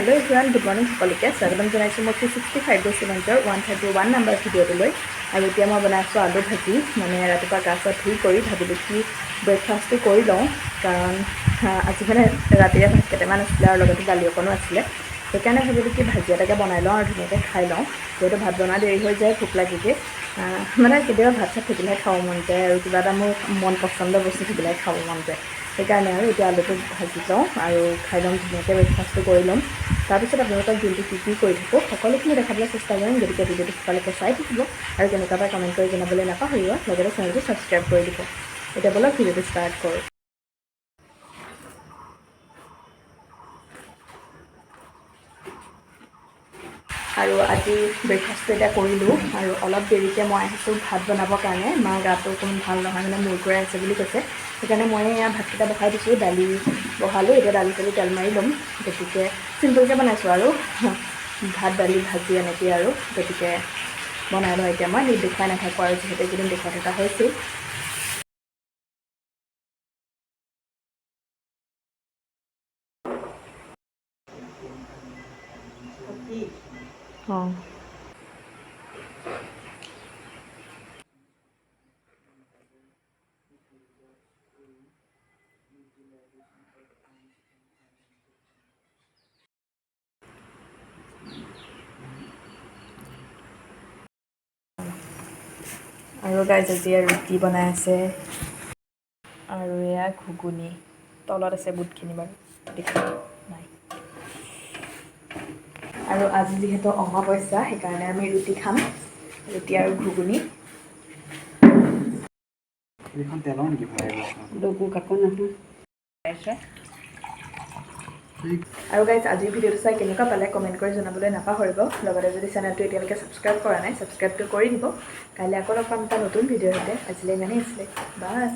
Hello' ইভৰান good morning সকলোকে স্বাগতম জনাইছোঁ মই থ্ৰী ছিক্সটি ফাইভ ডে চিমেণ্টৰ ওৱান থাৰ্টি ওৱান নাম্বাৰ ভিডিঅ'টোলৈ। আৰু এতিয়া মই বনাইছোঁ আলু ভাজি। মানে ৰাতিপুৱা গা চা ধুই কৰি ভাবিলোঁ কি ব্ৰেকফাষ্টটো কৰি লওঁ। কাৰণ আজি মানে ৰাতিৰে ভাত কেইটামান আছিলে আৰু লগতে দালি অকণো আছিলে। সেইকাৰণে ভাবিলোঁ কি ভাজি এটাকে বনাই লওঁ আৰু ধুনীয়াকৈ খাই লওঁ। যিহেতু ভাত বনোৱা দেৰি হৈ যায় ভোক আহ, মানে কেতিয়াবা ভাত চাত থাকিলেহে খাব মন যায় আৰু কিবা এটা মোৰ মন পচন্দৰ বস্তু থাকিলেহে খাব মন যায়। সেইকাৰণে আৰু এতিয়া আলুটো ভাজি লওঁ আৰু খাই ল'ম ধুনীয়াকৈ ব্ৰেকফাষ্টটো কৰি ল'ম। তাৰপিছত আপোনালোকক দিনটো কি কি কৰি থাকোঁ সকলোখিনি দেখাবলৈ চেষ্টা কৰিম, গতিকে ভিডিঅ'টো সকলোকে চাই থাকিব আৰু কেনেকুৱা এটা কমেণ্ট কৰি জনাবলৈ নাপাহৰিব, লগতে চেনেলটো ছাবস্ক্ৰাইব কৰি দিব। এতিয়া ব'লক, ভিডিঅ'টো ষ্টাৰ্ট কৰোঁ। আৰু আজি ব্ৰেকফাষ্টটো এতিয়া কৰিলোঁ আৰু অলপ দেৰিকৈ মই আহিছোঁ ভাত বনাবৰ কাৰণে। মাৰ গাটো অকণমান ভাল নহয় মানে মূৰ ঘূৰাই আছে বুলি কৈছে। সেইকাৰণে মই এয়া ভাতকেইটা বহাই দিছোঁ দালি বহালোঁ এতিয়া দালি চালি তেল মাৰি ল'ম গতিকে চিম্পুলকৈ বনাইছোঁ আৰু। ভাত দালি ভাজি এনেকৈ আৰু গতিকে বনাই লওঁ এতিয়া মই দেখুৱাই নাথাকোঁ আৰু যিহেতু এইকেইদিন দেখুৱাই থকা হৈছিল। অঁ আৰু গাইজ আজি ৰুটি বনাই আছে আৰু এয়া ঘুগুনি তলত আছে বুটখিনি বাৰু আৰু আজি যিহেতু অমাৱস্যা সেইকাৰণে আমি ৰুটি খাম ৰুটি আৰু ঘুগুনি। নহয়। আৰু গাইজ আজিৰ ভিডিঅ'টো চাই কেনেকুৱা পালে কমেণ্ট কৰি জনাবলৈ নাপাহৰিব। লগতে যদি চেনেলটো এতিয়ালৈকে ছাবস্ক্ৰাইব কৰা নাই ছাবস্ক্ৰাইবটো কৰি দিব। কাইলৈ আকৌ লগ পাম এটা নতুন ভিডিঅ'ৰ সৈতে। আজিলৈ ইমানেই আছিলে। বাছ